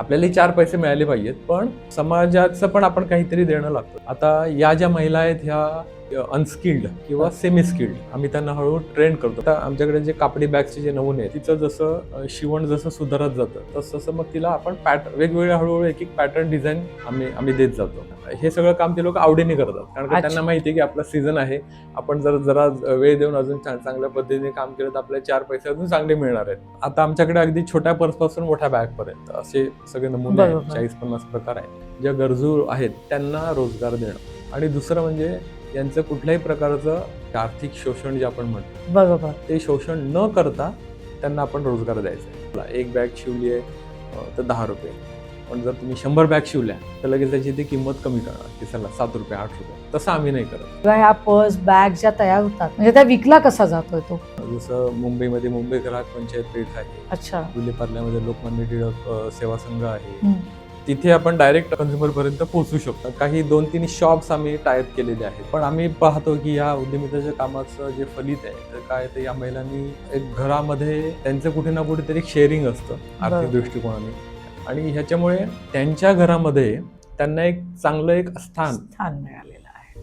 आपल्याला चार पैसे मिळाले पाहिजेत पण समाजाचं पण आपण काहीतरी देणं लागतं. आता या ज्या महिला आहेत ह्या अनस्किल्ड किंवा सेमी स्किल्ड आम्ही त्यांना हळूहळू ट्रेन करतो. आता आमच्याकडे जे कापडी बॅगचे जे नमुने आहेत तिचं जसं शिवण जसं सुधारत जातं तसं तसं मग तिला आपण पॅट वेगवेगळ्या हळूहळू एक एक पॅटर्न डिझाईन आम्ही आम्ही देत जातो. हे सगळं काम ते लोक आवडीने करतात. कारण का. त्यांना माहिती आहे की आपला सीझन आहे. आपण जर जरा वेळ देऊन अजून चांग- चांगल्या पद्धतीने काम केलं तर आपल्याला चार पैसे अजून चांगले मिळणार आहेत. आता आमच्याकडे अगदी छोट्या पर्सपासून मोठ्या बॅग पर्यंत असे सगळे नमुने आहेत. चाळीस पन्नास प्रकार आहेत. ज्या गरजू आहेत त्यांना रोजगार देणं. आणि दुसरं म्हणजे यांचं कुठल्याही प्रकारचं आर्थिक शोषण जे आपण म्हणतो बरोबर. ते शोषण न करता त्यांना आपण रोजगार द्यायचा आहे. एक बॅग शिवली आहे तर दहा रुपये. पण जर तुम्ही शंभर बॅग शिवल्या तर लगेच त्याची ती किंमत कमी करणार. की चला सात रुपये आठ रुपये. तसं आम्ही नाही करत. ह्या पर्स बॅग ज्या तयार होतात म्हणजे त्या विकला कसा जातोय तो? जसं मुंबईमध्ये मुंबई ग्राहक पंचायत पेठ आहे. अच्छा. विलेपार्ल्यामध्ये लोकमान्य टिळक सेवा संघ आहे. तिथे आपण डायरेक्ट कन्झ्युमर पर्यंत पोहोचू शकतो. काही दोन तीन शॉप्स आम्ही टायप केलेले आहेत. पण आम्ही पाहतो की या उद्यमिताच्या कामाचं जे फलित आहे तर काय तर या महिलांनी एक घरामध्ये त्यांचं कुठे ना कुठेतरी शेअरिंग असतं आर्थिक. दृष्टिकोनाने. आणि ह्याच्यामुळे त्यांच्या घरामध्ये त्यांना एक चांगलं एक स्थान स्थान मिळालेलं आहे.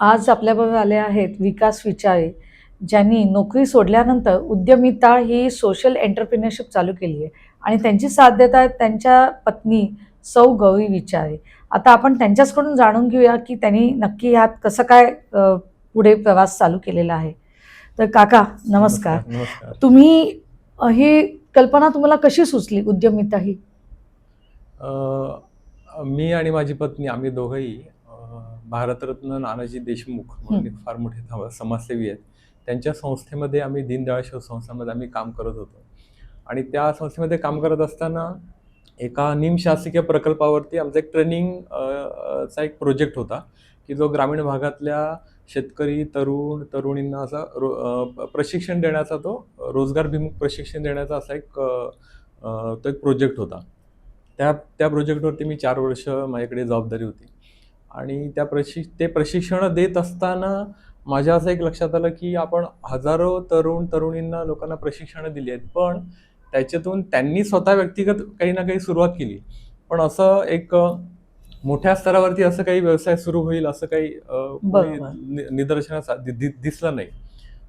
आज आपल्याबरोबर आले आहेत विकास विचारे ज्यांनी नोकरी सोडल्यानंतर उद्यमिता ही सोशल एंटरप्रिनरशिप चालू केली आहे आणि त्यांची साथ देत आहेत त्यांच्या पत्नी सौ गौरी विचारे. आता आपण त्यांच्याचकडून जाणून घेऊया की त्यांनी नक्की ह्यात कसं काय पुढे प्रवास चालू केलेला आहे. तर काका नमस्कार. नमस्कार तुम्ही ही कल्पना तुम्हाला कशी सुचली उद्यमिता ही? मी आणि माझी पत्नी आम्ही दोघंही भारतरत्न नानाजी देशमुख फार मोठे समाजसेवी आहेत. त्यांच्या संस्थेमध्ये आम्ही दीनदयाळ शिव संस्थांमध्ये आम्ही काम करत होतो. आणि त्या संस्थेमध्ये काम करत असताना एका निमशासकीय प्रकल्पावरती आमचा एक ट्रेनिंग चा एक प्रोजेक्ट होता की जो ग्रामीण भागातल्या शेतकरी तरुण तरुणींना असा रो प्रशिक्षण देण्याचा तो रोजगारभिमुख प्रशिक्षण देण्याचा असा एक तो एक प्रोजेक्ट होता. त्या त्या प्रोजेक्टवरती मी चार वर्ष माझ्याकडे जबाबदारी होती. आणि त्या प्रशिक्ष ते प्रशिक्षण देत असताना माझ्या असं एक लक्षात आलं की आपण हजारो तरुण तरुणींना लोकांना प्रशिक्षणं दिली आहेत पण त्याच्यातून त्यांनी स्वतः व्यक्तिगत काही ना काही सुरुवात केली. पण असं एक मोठ्या स्तरावरती असं काही व्यवसाय सुरू होईल असं काही निदर्शनास दिसलं नाही.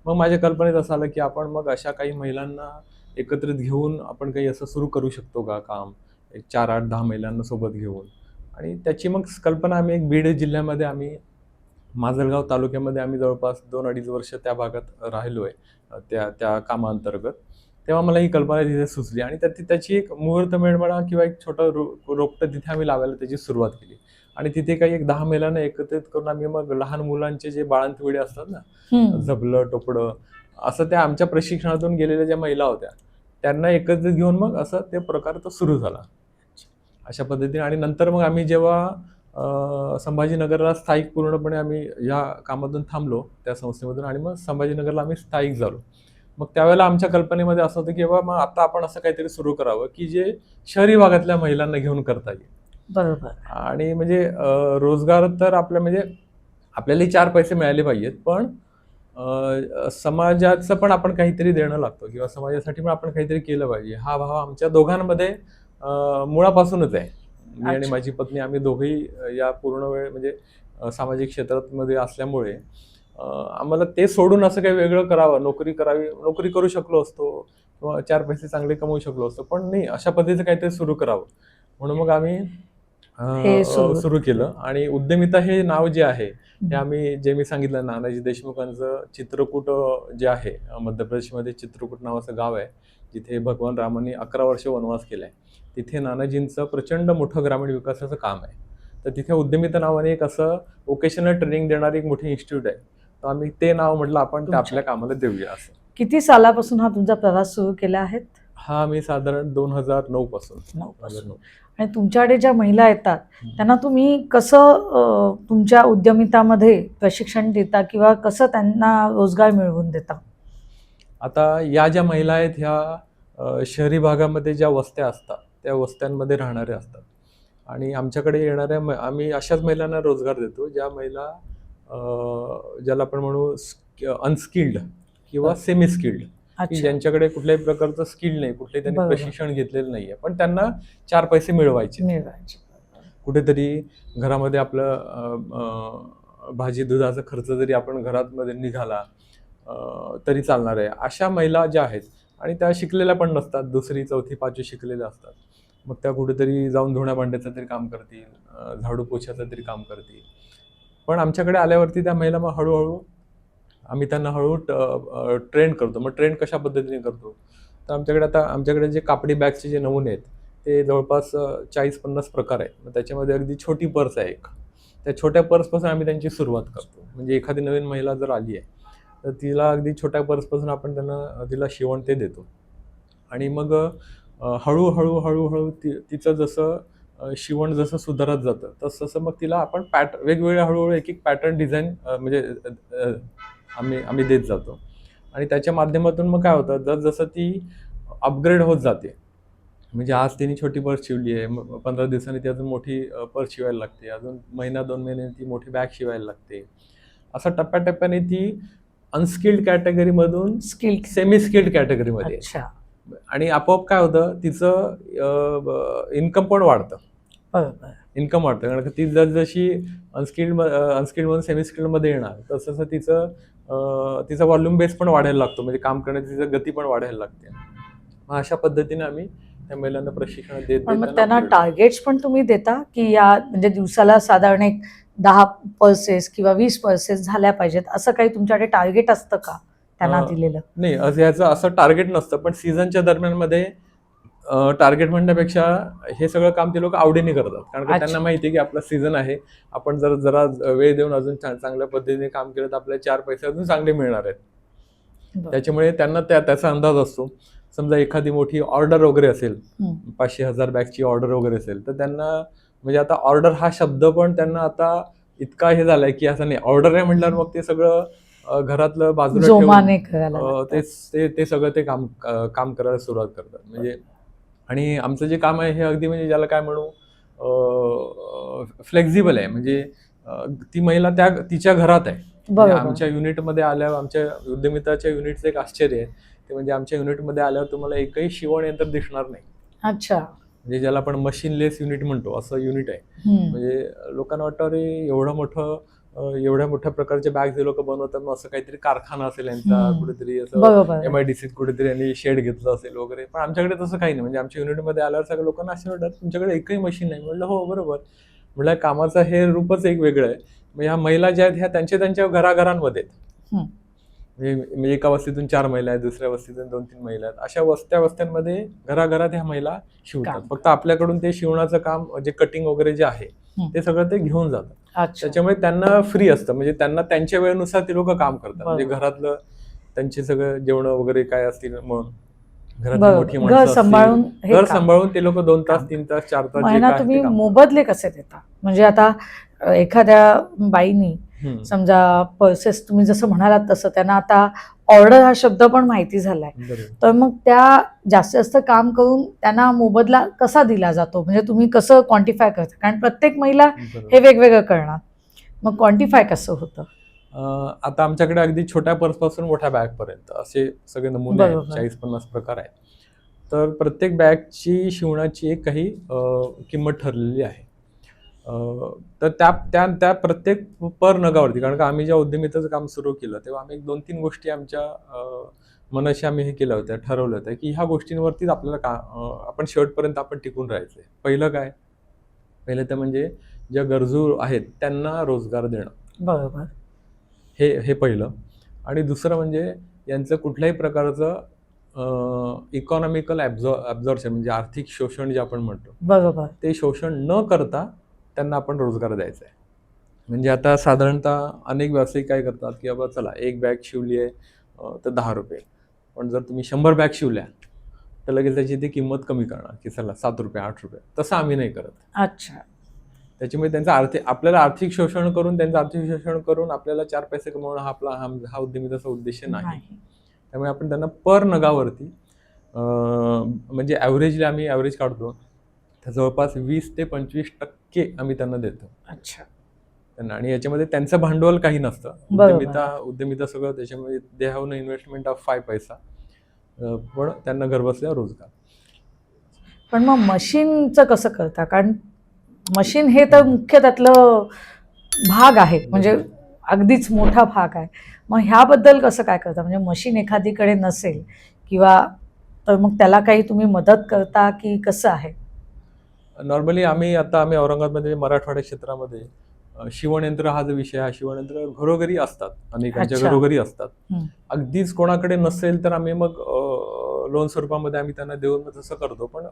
मग माझ्या कल्पनेत असं आलं की आपण मग अशा काही महिलांना एकत्रित घेऊन आपण काही असं सुरू करू शकतो का काम? एक चार आठ दहा महिलांना सोबत घेऊन. आणि त्याची मग कल्पना आम्ही एक बीड जिल्ह्यामध्ये आम्ही माजलगाव तालुक्यामध्ये आम्ही जवळपास दोन अडीच वर्ष त्या भागात राहिलो आहे त्या त्या कामांतर्गत. तेव्हा मला ही कल्पना तिथे सुचली आणि त्या त्याची एक मुहूर्तमेढ म्हणा किंवा एक छोटं रो रोपटं तिथे आम्ही लावायला त्याची सुरुवात केली. आणि तिथे काही एक दहा महिलांना एकत्रित करून आम्ही मग लहान मुलांचे जे बाळंतविडे असतात ना. झबलं टोपडं असं त्या आमच्या प्रशिक्षणातून गेलेल्या ज्या महिला होत्या त्यांना एकत्रित घेऊन मग असं ते प्रकार तो सुरू झाला. अशा पद्धतीने आणि नंतर मग आम्ही जेव्हा संभाजीनगरला स्थायिक पूर्णपणे आम्ही या कामातून थांबलो त्या संस्थेमधून आणि मग संभाजीनगरला आम्ही स्थायिक झालो. मग त्यावेळेला आमच्या कल्पनेमध्ये असं होतं की बाबा मग आता आपण असं काहीतरी सुरू करावं की जे शहरी भागातल्या महिलांना घेऊन करता येईल. बरोबर. आणि म्हणजे रोजगार तर आपल्या म्हणजे आपल्यालाही चार पैसे मिळाले पाहिजेत पण समाजाचं पण आपण काहीतरी देणं लागतं किंवा समाजासाठी पण आपण काहीतरी केलं पाहिजे. हा भाव आमच्या दोघांमध्ये मुळापासूनच आहे. मी आणि. माझी पत्नी आम्ही दोघेही या पूर्ण वेळ म्हणजे सामाजिक क्षेत्रामध्ये असल्यामुळे अं, आम्हाला ते सोडून असं काही वेगळं करावं नोकरी करावी नोकरी करू शकलो असतो किंवा चार पैसे चांगले कमवू शकलो असतो पण नाही अशा पद्धतीचं काहीतरी सुरू करावं. म्हणून मग आम्ही सुरू- केलं. आणि उद्यमिता हे नाव जे आहे हे आम्ही जे मी सांगितलं नानाजी देशमुखांचं चित्रकूट जे आहे मध्य प्रदेशमध्ये चित्रकूट नावाचं गाव आहे जिथे भगवान रामांनी अकरा वर्ष वनवास केलाय. तिथे नानाजींचं प्रचंड मोठं ग्रामीण विकासाचं काम आहे. तर तिथे उद्यमिता नावाने एक असं वोकेशनल ट्रेनिंग देणारी एक मोठी इन्स्टिट्यूट आहे. तर आम्ही ते नाव म्हटलं आपण ते आपल्या कामाला देऊया असं. किती सालापासून हा तुमचा प्रवास सुरू केला आहे हा मी साधारण दोन हजार नऊ पासून. आणि तुमच्याकडे ज्या महिला येतात. त्यांना तुम्ही कसं तुमच्या उद्यमितामध्ये प्रशिक्षण देता किंवा कसं त्यांना रोजगार मिळवून देता? आता या ज्या महिला आहेत ह्या शहरी भागामध्ये ज्या वस्त्या असतात त्या वस्त्यांमध्ये राहणाऱ्या असतात. आणि आमच्याकडे येणाऱ्या म- आम्ही अशाच महिलांना रोजगार देतो ज्या महिला ज्याला आपण म्हणू अनस्किल्ड किंवा सेमी स्किल्ड की ज्यांच्याकडे कुठल्याही प्रकारचं स्किल नाही कुठले त्यांनी. प्रशिक्षण घेतलेलं नाहीये पण त्यांना चार पैसे मिळवायचे. कुठेतरी घरामध्ये आपलं भाजी दुधाचा खर्च जरी आपण घरात मध्ये निघाला तरी चालणार आहे. अशा महिला ज्या आहेत आणि त्या शिकलेल्या पण नसतात दुसरी चौथी पाचवी शिकलेल्या असतात. मग त्या कुठेतरी जाऊन धुण्या भांड्याचं तरी काम करतील झाडू पोछ्याचं तरी काम करतील. पण आमच्याकडे आल्यावरती त्या महिला मग हळूहळू आम्ही त्यांना हळूहळू ट्रेन करतो. मग ट्रेन कशा पद्धतीने करतो? तर आमच्याकडे आता आमच्याकडे जे कापडी बॅगचे जे नमुने आहेत ते जवळपास चाळीस पन्नास प्रकार आहेत. मग त्याच्यामध्ये अगदी छोटी पर्स आहे एक. त्या छोट्या पर्सपासून आम्ही त्यांची सुरुवात करतो. म्हणजे एखादी नवीन महिला जर आली आहे तर तिला अगदी छोट्या पर्सपासून आपण त्यांना तिला शिवण ते देतो. आणि मग हळूहळू हळूहळू ति तिचं जसं शिवण जसं सुधारत जातं तसं तसं मग तिला आपण पॅट वेगवेगळ्या हळूहळू एक एक पॅटर्न डिझाईन म्हणजे आम्ही आम्ही देत जातो. आणि त्याच्या माध्यमातून मग काय होतं जर जसं ती अपग्रेड होत जाते म्हणजे आज तिने छोटी पर्स शिवली आहे मग पंधरा दिवसांनी ती अजून मोठी पर्स शिवायला लागते अजून महिना दोन महिने ती मोठी बॅग शिवायला लागते. असं टप्प्याटप्प्याने ती अनस्किल्ड कॅटेगरीमधून स्किल सेमी स्किल्ड कॅटेगरीमध्ये आणि आपोआप काय होतं तिचं इन्कम पण वाढतं. इन्कम वाढतं. कारण ती जर जशी अनस्किल्ड अनस्किल्डमधून सेमी स्किल्डमध्ये येणार तसं तसं तिचं तिचा वॉल्यूम बेस पण वाढायला लागतो. म्हणजे काम करण्याची तिचं गती पण वाढायला लागते. मग अशा पद्धतीने आम्ही त्या महिलांना प्रशिक्षण देत मग त्यांना टार्गेट्स पण तुम्ही देता की या म्हणजे दिवसाला साधारण एक दहा पर्सेस किंवा वीस पर्सेस झाल्या पाहिजेत असं काही तुमच्याकडे टार्गेट असतं का? त्यांना दिलेलं नाही असं याचं असं टार्गेट नसतं पण सीझनच्या दरम्यानमध्ये टार्गेट म्हणण्यापेक्षा हे सगळं काम ते लोक आवडीने करतात कारण का. त्यांना माहिती आहे की आपला सीझन आहे आपण जर जरा वेळ देऊन अजून चांगल्या पद्धतीने काम केलं तर आपल्याला चार पैसे अजून चांगले मिळणार आहेत. त्याच्यामुळे त्यांना त्या त्याचा अंदाज असतो समजा एखादी मोठी ऑर्डर वगैरे असेल. पाचशे हजार बॅगची ऑर्डर वगैरे असेल तर त्यांना म्हणजे आता ऑर्डर हा शब्द पण त्यांना आता इतका हे झालाय की असं नाही ऑर्डर आहे म्हटल्यावर मग ते सगळं घरातलं बाजूला. ते सगळं ते काम काम करायला सुरुवात करतात. म्हणजे आणि आमचं जे काम आहे हे अगदी म्हणजे ज्याला काय म्हणू फ्लेक्झिबल आहे. म्हणजे ती महिला त्या तिच्या घरात आहे. म्हणजे आमच्या युनिटमध्ये आल्यावर आमच्या उद्यमिताच्या युनिटचं एक आश्चर्य आहे. ते म्हणजे आमच्या युनिटमध्ये आल्यावर तुम्हाला एकही शिवण यंत्र दिसणार नाही. अच्छा. म्हणजे ज्याला आपण मशीनलेस युनिट म्हणतो असं युनिट आहे. म्हणजे लोकांना वाटतं अरे एवढं मोठं एवढ्या मोठ्या प्रकारचे बॅग जे लोक बनवतात मग असं काहीतरी कारखाना असेल यांचा. कुठेतरी असं एम आय डी सीत कुठेतरी यांनी शेड घेतलं असेल वगैरे. पण आमच्याकडे तसं काही नाही. म्हणजे आमच्या युनिटमध्ये आल्यावर सगळ्या लोकांना असे वाटतात तुमच्याकडे एकही मशीन नाही. म्हणलं हो बरोबर. म्हणलं कामाचं हे रूपच एक वेगळं आहे. मग ह्या महिला ज्या आहेत ह्या त्यांच्या त्यांच्या घराघरांमध्ये आहेत. म्हणजे एका वस्तीतून चार महिला आहेत दुसऱ्या वस्तीतून दोन तीन महिला आहेत. अशा वस्त्या वस्त्यांमध्ये घराघरात ह्या महिला शिवतात. फक्त आपल्याकडून ते शिवणाचं काम जे कटिंग वगैरे जे आहे. ते सगळं ते घेऊन जातात. त्याच्यामुळे त्यांना फ्री असतं म्हणजे त्यांना त्यांच्या वेळेनुसार ते लोक काम करतात म्हणजे. घरातलं त्यांचे सगळं जेवण वगैरे काय असतील मग. मोठी घर सांभाळून घर. सांभाळून ते लोक दोन तास. तीन तास चार तास तुम्ही मोबदले कसे देता म्हणजे आता एखाद्या बाईनी. समजा पर्सेस तुम्ही जसं म्हणालात तसं त्यांना आता ऑर्डर हा शब्द पण माहिती झालाय. तर मग त्या जास्तीत जास्त काम करून त्यांना मोबदला कसा दिला जातो? म्हणजे तुम्ही कसं क्वांटिफाय करता? कारण प्रत्येक महिला. हे वेगवेगळं करणार. मग क्वांटिफाय कसं होतं? आता आमच्याकडे अगदी छोट्या पर्सपासून मोठ्या बॅग पर्यंत असे सगळे नमुने आहेत. चाळीस पन्नास प्रकार आहेत. तर प्रत्येक बॅगची शिवणाची एक काही किंमत ठरलेली आहे. तर त्या त्या त्या प्रत्येक पर नगावरती कारण का आम्ही जेव्हा उद्यमिताचं काम सुरू केलं तेव्हा आम्ही एक दोन तीन गोष्टी आमच्या मनाशी आम्ही हे केल्या होत्या ठरवल्या होत्या की ह्या गोष्टींवरतीच आपल्याला का आपण शेवटपर्यंत आपण टिकून राहायचं आहे पहिलं काय? पहिलं तर म्हणजे ज्या गरजू आहेत त्यांना रोजगार देणं. बरोबर. हे हे पहिलं. आणि दुसरं म्हणजे यांचं कुठल्याही प्रकारचं इकॉनॉमिकल ॲब्झॉ ॲब्झॉर्शन म्हणजे आर्थिक शोषण जे आपण म्हणतो बरोबर. ते शोषण न करता त्यांना आपण रोजगार द्यायचा आहे. म्हणजे आता साधारणतः अनेक व्यावसायिक काय करतात की बाबा चला एक बॅग शिवली आहे तर दहा रुपये. पण जर तुम्ही शंभर बॅग शिवल्या तर लगेच त्याची ती किंमत कमी करणार की चला सात रुपये आठ रुपये. तसं आम्ही नाही करत. अच्छा. त्याच्यामुळे त्यांचं आर्थिक आपल्याला आर्थिक शोषण करून त्यांचं आर्थिक शोषण करून आपल्याला चार पैसे कमवणं हा आपला हा हा उद्यमिताचा उद्देश नाही. त्यामुळे आपण त्यांना पर नगावरती म्हणजे ॲव्हरेजली आम्ही ॲव्हरेज काढतो. तर जवळपास वीस ते पंचवीस टक्के आम्ही त्यांना देतो. अच्छा. त्यांना आणि याच्यामध्ये त्यांचं भांडवल काही नसतं. उद्यमिता उद्यमिता सगळं त्याच्यामध्ये they have an investment of five पैसा पण त्यांना घर बसल्या रोजगार. पण मग मशीनचं कसं करता? कारण मशीन हे तर मुख्य त्यातलं भाग आहे. म्हणजे अगदीच मोठा भाग आहे. मग ह्याबद्दल कसं काय करता? म्हणजे मशीन एखादीकडे नसेल किंवा तर मग त्याला काही तुम्ही मदत करता की कसं आहे? नॉर्मली आम्ही आता आम्ही औरंगाबादमध्ये मराठवाड्या क्षेत्रामध्ये शिवणयंत्र हा जो विषय आहे, हा शिवणयंत्र घरोघरी असतात. अनेकांच्या. घरोघरी असतात. अगदीच कोणाकडे नसेल तर आम्ही मग लोन स्वरूपामध्ये आम्ही त्यांना देऊन तसं करतो. पण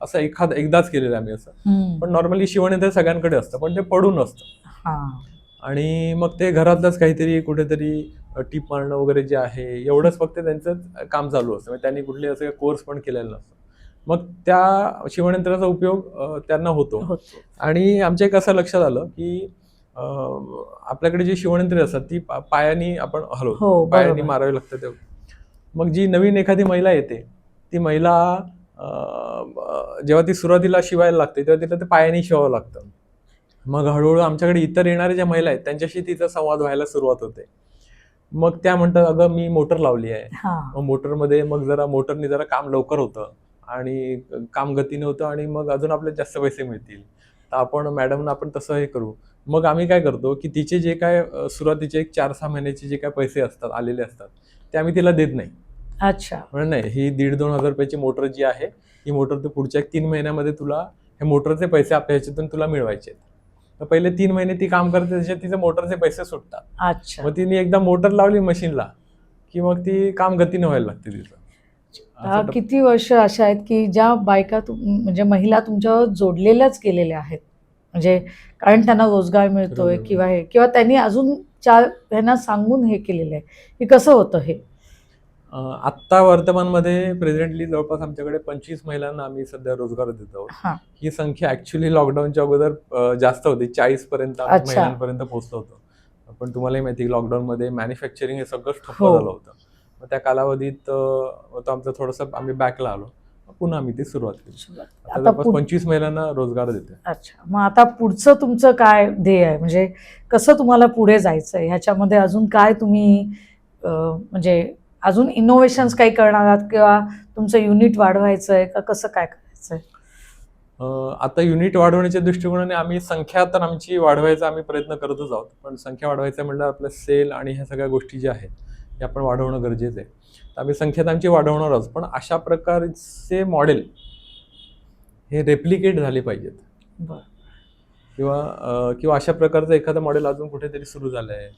असं एखाद एकदाच केलेलं आम्ही असं. पण नॉर्मली शिवणयंत्र सगळ्यांकडे असतं पण ते पडून असतं. आणि मग ते घरातलंच काहीतरी कुठेतरी टीप मारणं वगैरे जे आहे एवढंच फक्त त्यांचं काम चालू असतं. म्हणजे त्यांनी कुठले असं कोर्स पण केलेला नसतो. मग त्या शिवणयंत्राचा उपयोग त्यांना होतो. आणि आमच्या एक असं लक्षात आलं की आपल्याकडे जी शिवणयंत्रे असतात ती पायानी आपण हो, हलवतो बरोबर. पायानी मारावी लागतं ते. मग जी नवीन एखादी महिला येते ती महिला जेव्हा ती सुरुवातीला शिवायला लागते तेव्हा तिला ते पायानी शिवावं लागतं. मग हळूहळू आमच्याकडे इतर येणाऱ्या ज्या महिला आहेत त्यांच्याशी तिचा संवाद व्हायला सुरुवात होते. मग त्या म्हणतात अगं मी मोटर लावली आहे. हा. मग मोटरमध्ये मग जरा मोटरने जरा काम लवकर होतं. आणि काम गतीने होतं आणि मग अजून आपल्याला जास्त पैसे मिळतील. तर आपण मॅडमना आपण तसं हे करू. मग आम्ही काय करतो की तिचे जे काय सुरुवातीचे एक चार सहा महिन्याचे जे काय पैसे असतात आलेले असतात ते आम्ही तिला देत नाही. अच्छा. म्हणजे नाही ही दीड दोन हजार रुपयाची मोटर जी आहे ही मोटर तू पुढच्या तीन महिन्यामध्ये तुला हे मोटरचे पैसे आपल्या ह्याच्यातून तुला मिळवायचे. तर पहिले तीन महिने ती काम करते त्याच्यात तिचे मोटरचे पैसे सुटतात. अच्छा. मग तिने एकदा मोटर लावली मशीनला की मग ती काम गतीने व्हायला लागते तिचं. हा, किती वर्ष अशा आहेत की ज्या बायका तुम म्हणजे महिला तुमच्यावर जोडलेल्याच गेलेल्या आहेत? म्हणजे कारण त्यांना रोजगार मिळतोय. किंवा हे किंवा त्यांनी अजून चार ह्यांना सांगून हे केलेलं आहे. की कसं होतं हे? आत्ता वर्तमानमध्ये प्रेझेंटली जवळपास आमच्याकडे पंचवीस महिलांना आम्ही सध्या रोजगार देत आहोत. हा. संख्या ऍक्च्युली लॉकडाऊनच्या अगोदर जास्त होती. चाळीस पर्यंत. महिलांपर्यंत पोहोचलो होतो. पण तुम्हालाही माहिती लॉकडाऊनमध्ये मॅन्युफॅक्चरिंग हे सगळंच ठप्प हो. झालं होतं. मग त्या कालावधीत तो आमचं थोडंसं आम्ही बॅकला आलो. पुन्हा आम्ही ती सुरुवात केली. जवळपास पंचवीस महिलांना रोजगार देते अच्छा. मग आता पुढचं तुमचं काय ध्येय आहे? म्हणजे कसं तुम्हाला पुढे जायचं आहे ह्याच्यामध्ये अजून काय तुम्ही म्हणजे अजून इनोव्हेशन्स काही करणार आहात किंवा तुमचं युनिट वाढवायचं आहे का कसं काय करायचं आहे आता युनिट वाढवण्याच्या दृष्टिकोनाने आम्ही संख्या तर आमची वाढवायचा आम्ही प्रयत्न करतच आहोत. पण संख्या वाढवायचं म्हणलं आपलं सेल आणि ह्या सगळ्या गोष्टी ज्या आहेत हे आपण वाढवणं गरजेचं आहे. तर आम्ही संख्या तर आमची वाढवणार आहोत पण अशा प्रकारचे मॉडेल हे रेप्लिकेट झाले पाहिजेत. बरं. किंवा किंवा अशा प्रकारचं एखादं मॉडेल अजून कुठेतरी सुरू झालं आहे.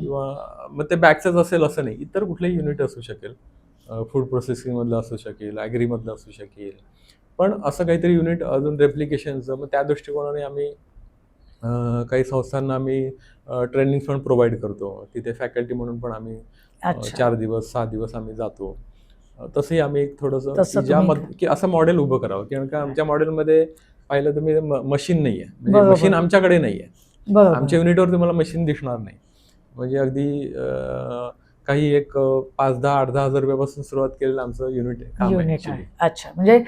किंवा मग ते बॅगचंच असेल असं नाही इतर कुठलंही युनिट असू शकेल. फूड प्रोसेसिंगमधलं असू शकेल ॲग्रीमधलं असू शकेल. पण असं काहीतरी युनिट अजून रेप्लिकेशनचं मग त्या दृष्टिकोनाने आम्ही काही संस्थांना आम्ही ट्रेनिंग पण प्रोव्हाइड करतो. तिथे फॅकल्टी म्हणून पण आम्ही चार दिवस सहा दिवस आम्ही जातो. तसंही आम्ही एक थोडंसं की असं मॉडेल उभं करावं. कारण का आमच्या मॉडेलमध्ये पाहिलं तुम्ही मशीन नाही आहे म्हणजे. मशीन आमच्याकडे नाही आहे आमच्या युनिटवर तुम्हाला मशीन दिसणार नाही. म्हणजे अगदी काही एक पाच दहा आठ दहा हजार रुपयापासून सुरुवात केलेलं आमचं युनिट काम आहे अच्छा. म्हणजे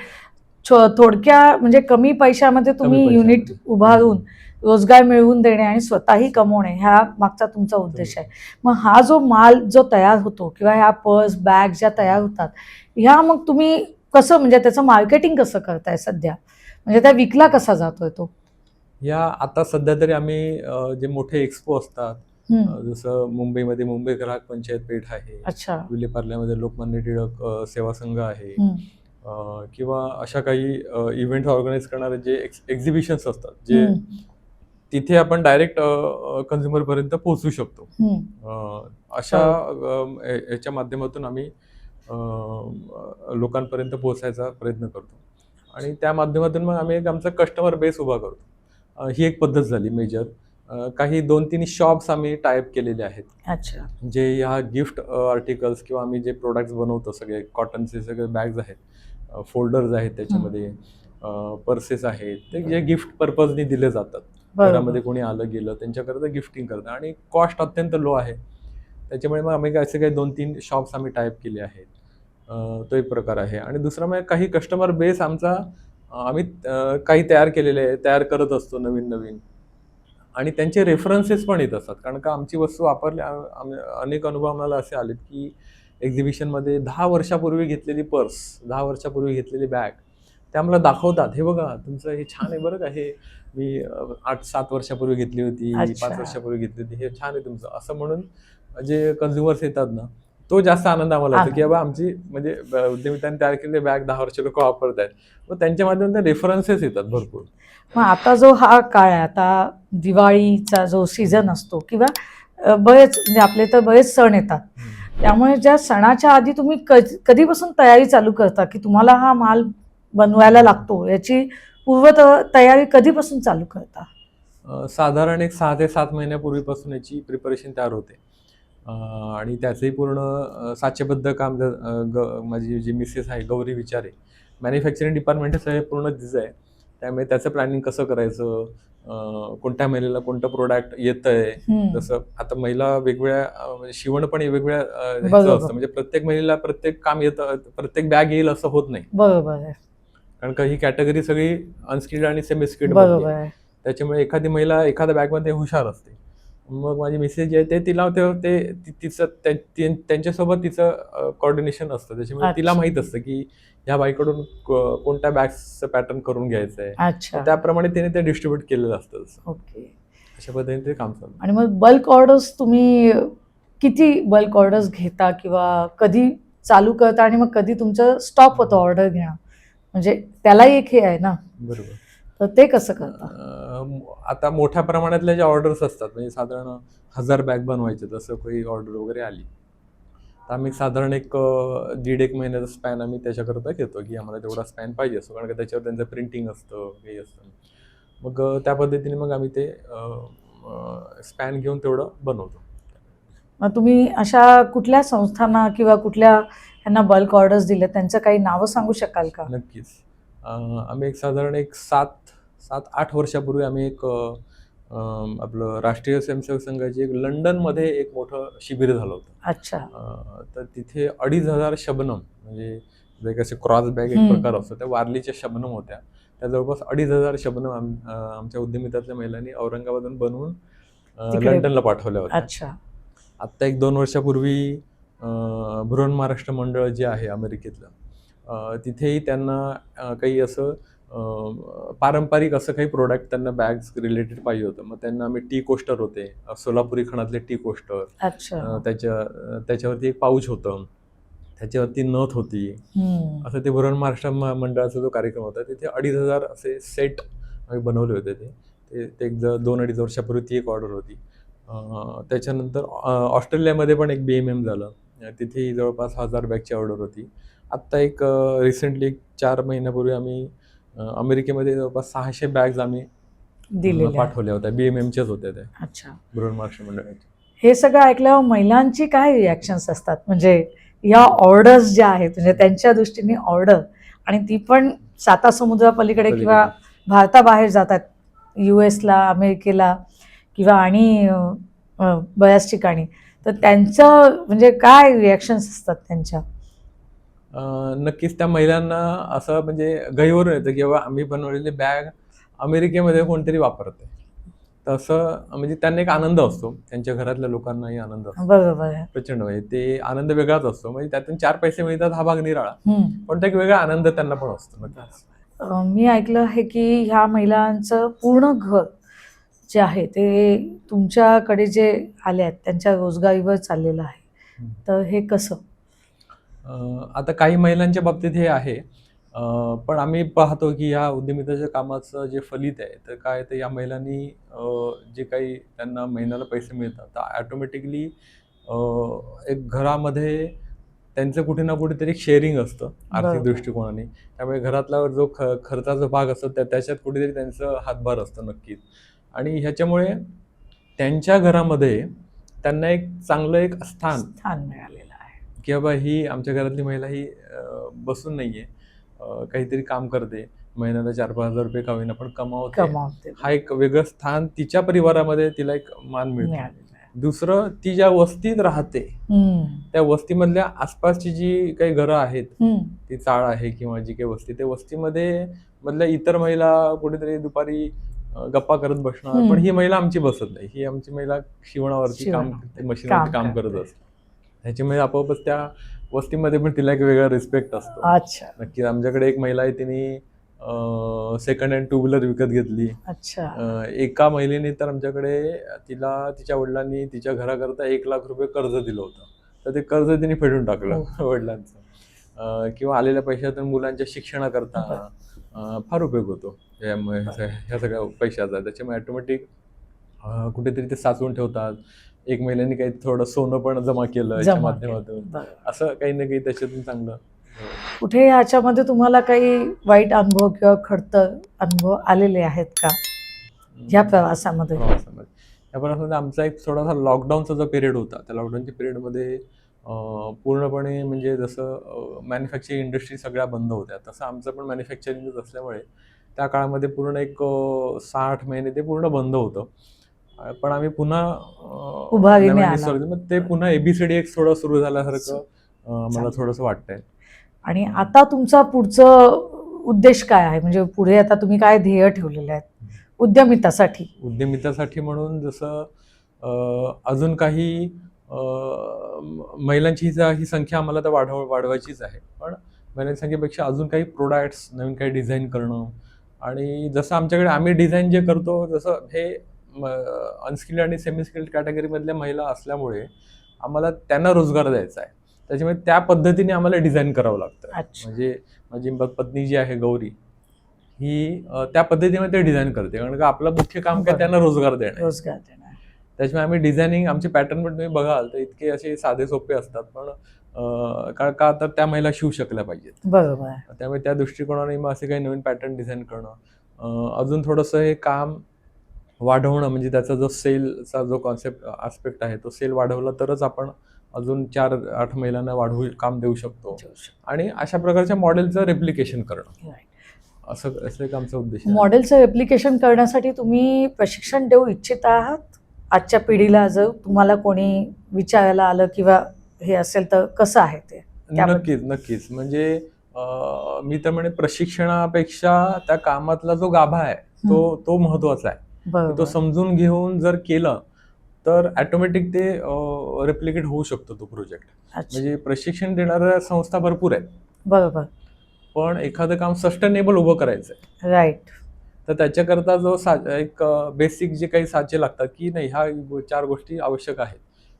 थोडक्या म्हणजे कमी पैशामध्ये तुम्ही. युनिट उभारून रोजगार मिळवून देणे आणि स्वतःही कमवणे ह्या मागचा तुमचा उद्देश आहे मग हा जो माल जो तयार होतो किंवा ह्या पर्स बॅग ज्या तयार होतात ह्या मग तुम्ही कसं म्हणजे त्याचं मार्केटिंग कसं करताय सध्या म्हणजे त्या विकला कसा जातोय तो या आता सध्या तरी आम्ही अं, जे मोठे एक्सपो असतात हम्म. अं, जसं मुंबईमध्ये मुंबई ग्राहक पंचायत पेठ आहे अच्छा विलेपार्ल्यामध्ये लोकमान्य टिळक अं, सेवा संघ आहे हम्म. अं, किंवा अशा काही इव्हेंट ऑर्गनाईज करणारे जे एक्झिबिशन्स असतात जे हम्म. तिथे आपण डायरेक्ट कन्झ्युमर पर्यंत पोहोचू शकतो. अशा या- याच्या माध्यमातून आम्ही लोकांपर्यंत पोहोचायचा प्रयत्न करतो. आणि त्या माध्यमातून मग आम्ही एक आमचा कस्टमर बेस उभा करतो. ही एक पद्धत झाली मेजर काही दोन तीन शॉप्स आम्ही टाईप केलेले आहेत. अच्छा. जे ह्या गिफ्ट आर्टिकल्स किंवा आम्ही जे प्रोडक्ट्स बनवतो सगळे कॉटनचे सगळे बॅग्स आहेत फोल्डर्स आहेत त्याच्यामध्ये पर्सेस आहेत ते जे गिफ्ट पर्पजनी दिले जातात. घरामध्ये कोणी आलं गेलं त्यांच्याकरता गिफ्टिंग करतं आणि कॉस्ट अत्यंत लो आहे. त्याच्यामुळे मग आम्ही असे काही दोन तीन शॉप्स आम्ही टाईप केले आहेत. तो एक प्रकार आहे. आणि दुसरा म्हणजे काही कस्टमर बेस आमचा आम्ही काही तयार केलेले आहे तयार करत असतो नवीन नवीन आणि त्यांचे रेफरन्सेस पण येत असतात. कारण का आमची वस्तू वापरल्या अनेक अनुभव आम्हाला असे आलेत की एक्झिबिशनमध्ये दहा वर्षापूर्वी घेतलेली पर्स दहा वर्षापूर्वी घेतलेली बॅग ते आम्हाला दाखवतात. हे बघा तुमचं हे छान आहे बरं का हे मी आठ सात वर्षापूर्वी घेतली होती. पाच वर्षापूर्वी घेतली होती. हे छान आहे तुमचं. असं म्हणून जे कन्झ्युमर्स येतात ना तो जास्त आनंद आम्हाला होतो की. बाबा आमची म्हणजे उद्यमितांनी तयार केलेली बॅग दहा वर्ष लोक वापरत आहेत मग त्यांच्या माध्यमातून रेफरन्सेस येतात भरपूर. मग आता जो हा काळ आहे आता दिवाळीचा जो सीझन असतो किंवा बरेच म्हणजे आपले तर बरेच सण येतात. त्यामुळे ज्या सणाच्या आधी तुम्ही कधीपासून तयारी चालू करता की तुम्हाला हा माल बनवायला लागतो? याची पूर्व तयारी कधीपासून चालू करता? साधारण एक सहा ते सात महिन्यापूर्वीपासून याची प्रिपरेशन तयार होते. आणि त्याचंही पूर्ण साचेबद्ध काम ग माझी जी मिसेस आहे गौरी विचारे मॅन्युफॅक्चरिंग डिपार्टमेंटचं हे पूर्ण तिचं आहे. त्यामुळे त्याचं प्लॅनिंग कसं करायचं? कोणत्या महिलेला कोणतं प्रोडक्ट येतं आहे. जसं आता महिला वेगवेगळ्या म्हणजे शिवण पण वेगवेगळ्या. असतं. म्हणजे प्रत्येक महिलेला प्रत्येक काम येतं प्रत्येक बॅग येईल असं होत नाही. बरोबर कारण का ही कॅटेगरी सगळी अनस्किल्ड आणि सेमी स्किल्ड त्याच्यामुळे एखादी महिला एखाद्या बॅगमध्ये हुशार असते. मग माझी मिसेस जे आहे ते तिला ते तिचं त्यांच्यासोबत तिचं कॉर्डिनेशन असतं. त्याच्यामुळे तिला. माहीत असतं की ह्या बाईकडून कोणत्या बॅग्सचं पॅटर्न करून घ्यायचं आहे त्याप्रमाणे तिने ते डिस्ट्रीब्यूट केलेलं असतं. ओके. अशा पद्धतीने ते काम चालू आणि मग बल्क ऑर्डर्स तुम्ही किती बल्क ऑर्डर्स घेता किंवा कधी चालू करता आणि मग कधी तुमचं स्टॉप होतं ऑर्डर घेणं? म्हणजे त्यालाही एक हे आहे ना. बरोबर. तर ते कसं करता? अं, आता मोठ्या प्रमाणातल्या ज्या ऑर्डर्स असतात म्हणजे साधारण हजार बॅग बनवायचे तसं काही ऑर्डर वगैरे आली. तर आम्ही साधारण एक दीड एक महिन्याचा स्पॅन आम्ही त्याच्याकरता घेतो की आम्हाला तेवढा स्पॅन पाहिजे असतो. कारण का त्याच्यावर त्यांचं प्रिंटिंग असतं काही असतं. मग त्या पद्धतीने मग आम्ही ते स्पॅन घेऊन तेवढं बनवतो. मग तुम्ही अशा कुठल्या संस्थांना किंवा कुठल्या ह्यांना बल्क ऑर्डर्स दिले त्यांचं काही नावं सांगू शकाल का? नक्कीच. आम्ही एक साधारण एक सात सात आठ वर्षापूर्वी आम्ही एक आपलं राष्ट्रीय स्वयंसेवक संघाची एक लंडनमध्ये एक मोठं शिबिर झालं होतं. अच्छा. तर तिथे अडीच हजार शबनम म्हणजे जे कसे क्रॉस बॅग एक. प्रकार असतो त्या वारलीच्या शबनम होत्या. त्या जवळपास अडीच हजार शबनम आमच्या उद्यमितातल्या महिलांनी औरंगाबादहून बनवून लंडनला पाठवल्या होत्या. अच्छा. आत्ता एक दोन वर्षापूर्वी बृहन महाराष्ट्र मंडळ जे आहे अमेरिकेतलं तिथेही त्यांना काही असं पारंपरिक असं काही प्रोडक्ट त्यांना बॅग्स रिलेटेड पाहिजे होतं. मग त्यांना आम्ही टी कोस्टर होते सोलापुरी खणातले टी कोस्टर त्याच्या त्याच्यावरती एक पाऊच होतं. त्याच्यावरती नथ होती. असं ते बृहन महाराष्ट्र मंडळाचा जो कार्यक्रम होता तिथे अडीच हजार असे सेट आम्ही बनवले होते ते. ते एक दोन अडीच वर्षापूर्वी ती एक ऑर्डर होती. त्याच्यानंतर ऑस्ट्रेलियामध्ये पण एक बी एम एम झालं. अं, तिथेही जवळपास हजार बॅगची ऑर्डर होती. आत्ता एक रिसेंटली एक चार महिन्यापूर्वी आम्ही अमेरिकेमध्ये जवळपास सहाशे बॅग्स आम्ही. पाठवल्या होत्या. बी एम एमच्याच होत्या त्या. अच्छा. बृहन महाराष्ट्र मंडळाच्या हे सगळं ऐकल्यावर महिलांची काय रिॲक्शन्स असतात? म्हणजे या ऑर्डर्स ज्या आहेत म्हणजे त्यांच्या दृष्टीने ऑर्डर आणि ती पण साता समुद्रापलीकडे किंवा भारताबाहेर जातात यू एसला अमेरिकेला किंवा आणि बऱ्याच ठिकाणी. तर त्यांचं म्हणजे काय रिॲक्शन्स असतात त्यांच्या? नक्कीच त्या महिलांना असं म्हणजे गैवर येतं की बाबा आम्ही बनवलेली बॅग अमेरिकेमध्ये कोणतरी वापरते तसं म्हणजे त्यांना एक आनंद असतो. त्यांच्या घरातल्या लोकांनाही आनंद असतो. बरोबर प्रचंड म्हणजे ते आनंद वेगळाच असतो. म्हणजे त्यातून चार पैसे मिळतात हा भाग निराळा. पण तो एक वेगळा आनंद त्यांना पण असतो. मी ऐकलं आहे की ह्या महिलांचं पूर्ण घर जे आहे ते तुमच्याकडे जे आले आहेत त्यांच्या रोजगारीवर चाललेलं आहे. तर हे कसं? आता काही महिलांच्या बाबतीत हे आहे. पण आम्ही पाहतो की या उद्यमिताच्या कामाचं जे फलित आहे तर काय तर या महिलांनी जे काही त्यांना महिन्याला पैसे मिळतात तर ॲटोमॅटिकली एक घरामध्ये त्यांचं कुठे ना कुठेतरी एक शेअरिंग असतं आर्थिक. दृष्टिकोनाने. त्यामुळे घरातला जो ख खर्चाचा भाग असतो त्या त्याच्यात कुठेतरी त्यांचं हातभार असतं नक्कीच. आणि ह्याच्यामुळे त्यांच्या घरामध्ये त्यांना एक चांगलं एक स्थान स्थान मिळालेलं आहे. की बाबा ही आमच्या घरातली महिला ही बसून नाहीये. अं, काहीतरी काम करते. महिन्याला चार पाच हजार रुपये का होईना पण कमावते. हा एक वेगळं स्थान तिच्या परिवारामध्ये तिला एक मान मिळतो. आहे. दुसरं ती ज्या वस्तीत राहते. त्या वस्तीमधल्या आसपासची जी काही घरं आहेत. ती चाळ आहे किंवा जी काही वस्ती त्या वस्तीमध्ये मधल्या इतर महिला कुठेतरी दुपारी गप्पा करत बसणार. पण ही महिला आमची बसत नाही. ही आमची महिला शिवणावरती काम मशीनवरती काम करत. असते. ह्याच्यामुळे आपोआपच त्या वस्तीमध्ये पण तिला एक वेगळा रिस्पेक्ट असतो. अच्छा. नक्की आमच्याकडे एक महिला आहे तिने सेकंड हँड टू व्हीलर विकत घेतली. अच्छा. एका महिलेने तर आमच्याकडे तिला तिच्या वडिलांनी तिच्या घराकरता एक लाख रुपये कर्ज दिलं होतं. तर ते कर्ज तिने फेडून टाकलं वडिलांचं. अं, किंवा आलेल्या पैशातून मुलांच्या शिक्षणाकरता फार उपयोग होतो. ह्या सगळ्या पैशाचा त्याच्यामुळे ऑटोमॅटिक कुठेतरी ते साचवून ठेवतात. एक महिन्याने काही थोडं सोनं पण जमा केलं याच्या जमा माध्यमातून. असं काही ना काही त्याच्यातून चांगलं. कुठे ह्याच्यामध्ये तुम्हाला काही वाईट अनुभव किंवा खडतर अनुभव आलेले आहेत का? या प्रवासामध्ये. प्रवासामध्ये. या प्रवासामध्ये आमचा एक थोडासा लॉकडाऊनचा जो पिरियड होता त्या लॉकडाऊनच्या पिरियडमध्ये पूर्णपणे म्हणजे जसं मॅन्युफॅक्चरिंग इंडस्ट्री सगळ्या बंद होत्या. तसं आमचं पण मॅन्युफॅक्चरिंगच असल्यामुळे त्या काळामध्ये पूर्ण एक सहा आठ महिने ते पूर्ण बंद होतं. पण आम्ही पुन्हा. मग ते पुन्हा एबीसीडी एक थोडं सुरू झाल्यासारखं मला. थोडंसं वाटतंय. आणि आता तुमचा पुढचं उद्देश काय आहे? म्हणजे पुढे आता तुम्ही काय ध्येय ठेवलेले आहेत? उद्यमितासाठी. उद्यमितासाठी म्हणून जसं अजून काही महिलांची ही ही संख्या आम्हाला तर वाढव वाढवायचीच आहे. पण महिलांच्या संख्येपेक्षा अजून काही प्रोडक्ट्स नवीन काही डिझाईन करणं आणि जसं आमच्याकडे आम्ही डिझाईन जे करतो जसं हे अनस्किल्ड आणि सेमी स्किल्ड कॅटेगरीमधल्या महिला असल्यामुळे आम्हाला त्यांना रोजगार द्यायचा आहे. त्याच्यामुळे त्या पद्धतीने आम्हाला डिझाईन करावं लागतं. म्हणजे माझी पत्नी जी आहे गौरी ही त्या पद्धतीने ते डिझाईन करते. कारण का आपलं मुख्य काम काय. त्यांना रोजगार देणं. रोजगार देणार त्याच्यामुळे आम्ही डिझायनिंग आमचे पॅटर्न पण तुम्ही बघाल तर इतके असे साधे सोपे असतात. पण अ, का तर त्या महिला शिवू शकल्या पाहिजेत. बरोबर त्यामुळे त्या दृष्टिकोनाने मग असे काही नवीन पॅटर्न डिझाईन करणं अजून थोडंसं हे काम वाढवणं म्हणजे त्याचा जो सेलचा जो कॉन्सेप्ट आस्पेक्ट आहे तो सेल वाढवला तरच आपण अजून चार आठ महिलांना वाढवू काम देऊ शकतो. आणि अशा प्रकारच्या मॉडेलचं रेप्लिकेशन करणं. असं असं एक आमचा उद्देश. मॉडेलचं ऍप्लिकेशन करण्यासाठी तुम्ही प्रशिक्षण देऊ इच्छित आहात? आजच्या पिढीला जर तुम्हाला कोणी विचारायला आलं किंवा हे असेल तर कसं आहे ते? नक्कीच नक्कीच. म्हणजे मी तर म्हणे प्रशिक्षणापेक्षा त्या कामातला जो गाभा आहे तो तो महत्त्वाचा आहे. तो समजून घेऊन जर केलं तर ऑटोमॅटिक ते रेप्लिकेट होऊ शकतो तो प्रोजेक्ट. म्हणजे प्रशिक्षण देणाऱ्या संस्था भरपूर आहेत. बरोबर. पण एखादं काम सस्टेनेबल उभं करायचं राईट तर त्याच्याकरता जो सा एक बेसिक जे काही साचे लागतात की नाही ह्या चार गोष्टी आवश्यक आहेत.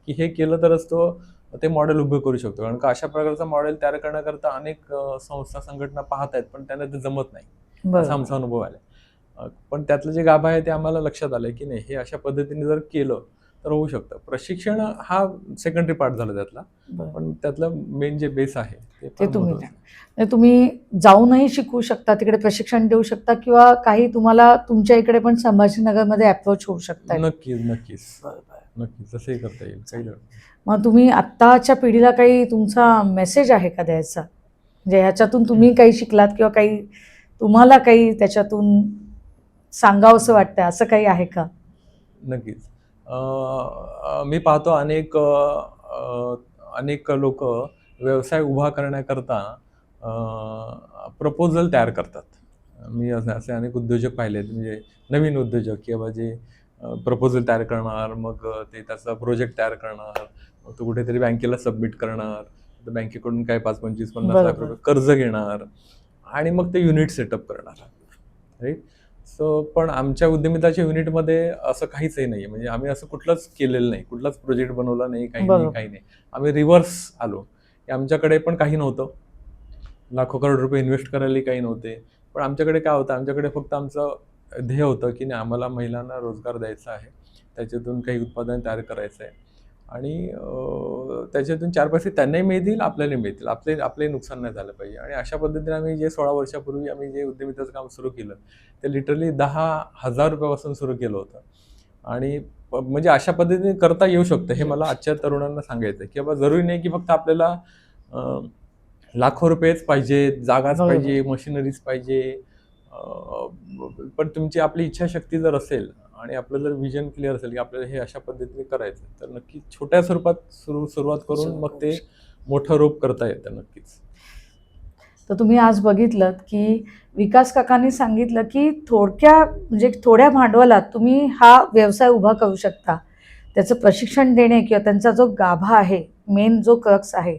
की हे केलं तरच तो ते मॉडेल उभं करू शकतो. कारण का अशा प्रकारचं मॉडेल तयार करण्याकरता अनेक संस्था संघटना पाहत आहेत पण त्यांना ते जमत नाही. असा आमचा अनुभव आला पण त्यातलं जे गाभा आहे ते आम्हाला लक्षात आलं की नाही हे अशा पद्धतीने जर केलं तर होऊ शकतं. प्रशिक्षण हा सेकंडरी पार्ट झाला त्यातला. पण त्यातलं मेन जे बेस आहे ते तुम्ही तुम्ही जाऊनही शिकू शकता तिकडे प्रशिक्षण देऊ शकता किंवा काही तुम्हाला तुमच्या इकडे पण संभाजीनगरमध्ये अप्रोच होऊ शकता नक्कीच नक्कीच. नक्कीच तसंही करता येईल काही. मग तुम्ही आत्ताच्या पिढीला काही तुमचा मेसेज आहे का द्यायचा? म्हणजे ह्याच्यातून तुम्ही काही शिकलात किंवा काही तुम्हाला काही त्याच्यातून सांगावंसं वाटतं असं काही आहे का? नक्कीच. मी पाहतो अनेक अनेक लोक व्यवसाय उभा करण्याकरता प्रपोजल तयार करतात. मी असे असे अनेक उद्योजक पाहिलेत म्हणजे नवीन उद्योजक की बाबा जे प्रपोजल तयार करणार मग ते त्याचा प्रोजेक्ट तयार करणार मग तो कुठेतरी बँकेला सबमिट करणार तर बँकेकडून काय पाच पंचवीस पन्नास लाख. रुपये कर्ज घेणार आणि मग ते युनिट सेटअप करणार. राईट? सो पण आमच्या उद्यमिताच्या युनिटमध्ये असं काहीचही नाही म्हणजे आम्ही असं कुठलंच केलेलं नाही. कुठलाच प्रोजेक्ट बनवला नाही काही नाही. काही नाही. आम्ही रिव्हर्स आलो. की आमच्याकडे पण काही नव्हतं. लाखो करोड रुपये इन्व्हेस्ट करायला काही नव्हते. पण आमच्याकडे काय होतं? आमच्याकडे फक्त आमचं ध्येय होतं की नाही आम्हाला महिलांना रोजगार द्यायचा आहे. त्याच्यातून काही उत्पादन तयार करायचं आहे आणि त्याच्यातून चार पैसे त्यांनाही मिळतील आपल्याला मिळतील. आपले आपले नुकसान नाही झालं पाहिजे. आणि अशा पद्धतीने आम्ही जे सोळा वर्षापूर्वी आम्ही जे उद्यमिताचं काम सुरू केलं ते लिटरली दहा हजार रुपयापासून सुरू केलं होतं. आणि प- म्हणजे अशा पद्धतीने करता येऊ शकतं हे मला आजच्या तरुणांना सांगायचं आहे की बाबा जरुरी नाही की फक्त आपल्याला लाखो रुपयेच पाहिजेत जागाच. पाहिजे मशिनरीज पाहिजे पण तुमची आपली इच्छाशक्ती जर असेल आणि आपलं जर विजन क्लिअर असेल की आपल्याला हे अशा पद्धतीने करायचं तर नक्की छोट्या स्वरूपात सुरू सुरुवात करून मग ते मोठं रोप करता येतं नक्कीच. तर तुम्ही आज बघितलं की विकास काकांनी सांगितलं की थोडक्या म्हणजे थोड्या भांडवलात तुम्ही हा व्यवसाय उभा करू शकता. त्याचं प्रशिक्षण देणे किंवा त्यांचा जो गाभा आहे मेन जो क्रक्स आहे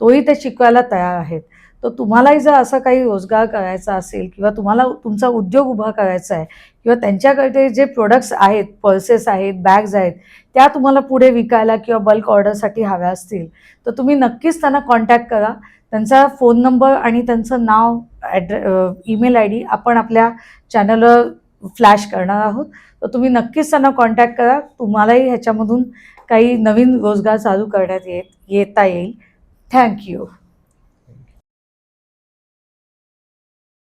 तोही ते शिकवायला तयार आहेत. तर तुम्हालाही जर असा काही रोजगार करायचा असेल किंवा तुम्हाला तुमचा उद्योग उभा करायचा आहे किंवा त्यांच्याकडे जे प्रोडक्ट्स आहेत पर्सेस आहेत बॅग्स आहेत त्या तुम्हाला पुढे विकायला किंवा बल्क ऑर्डरसाठी हव्या असतील तर तुम्ही नक्कीच त्यांना कॉन्टॅक्ट करा. त्यांचा फोन नंबर आणि त्यांचं नाव ॲड्रे ईमेल आय डी आपण आपल्या चॅनलवर फ्लॅश करणार आहोत. तर तुम्ही नक्कीच त्यांना कॉन्टॅक्ट करा. तुम्हालाही ह्याच्यामधून काही नवीन रोजगार चालू करण्यात येत येता येईल. थँक्यू